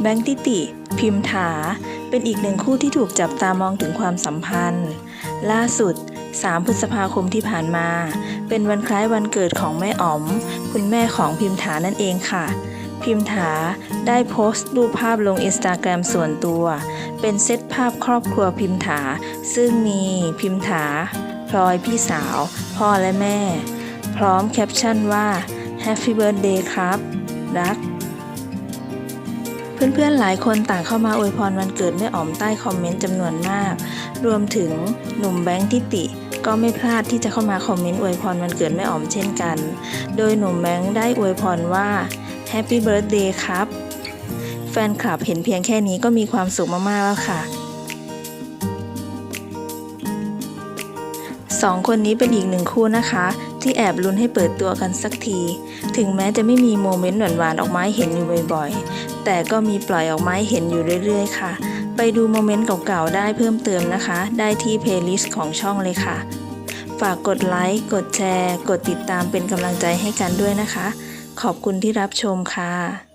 แบงค์ทิติ พิมถา เป็นอีกหนึ่งคู่ที่ถูกจับตามองถึงความสัมพันธ์ ล่าสุด 3 พฤษภาคมที่ผ่านมา เป็นวันคล้ายวันเกิดของแม่อ๋อม คุณแม่ของพิมถานั่นเองค่ะ พิมถาได้โพสต์รูปภาพลงอินสตาแกรมส่วนตัว เป็นเซตภาพครอบครัวพิมถา ซึ่งมีพิมถา พลอยพี่สาว พ่อและแม่ พร้อมแคปชั่นว่า Happy Birthday ครับ รัก เพื่อนๆหลายคนต่างเข้ามาอวยพรวันเกิดแม่อ๋อมใต้คอมเมนต์จำนวนมาก รวมถึงหนุ่มแบงค์ทิติ ก็ไม่พลาดที่จะเข้ามาคอมเมนต์อวยพรวันเกิดแม่อ๋อมเช่นกัน โดยหนุ่มแบงค์ได้อวยพรว่า Happy Birthday ครับ แฟนคลับเห็นเพียงแค่นี้ก็มีความสุขมากๆแล้วค่ะ สองคนนี้เป็นอีกหนึ่งคู่นะคะ ที่แอบลุ้นให้เปิดตัวกันสักที ถึงแม้จะไม่มีโมเมนต์หวานๆออกมาให้เห็นอยู่บ่อยๆ แต่ก็มีปล่อยออกมาให้เห็นอยู่เรื่อยๆ ค่ะ ไปดูโมเมนต์เก่าๆ ได้เพิ่มเติมนะคะ ได้ที่เพลย์ลิสต์ของช่องเลยค่ะ ฝากกดไลค์ กดแชร์ กดติดตามเป็นกำลังใจให้กันด้วยนะคะ ขอบคุณที่รับชมค่ะ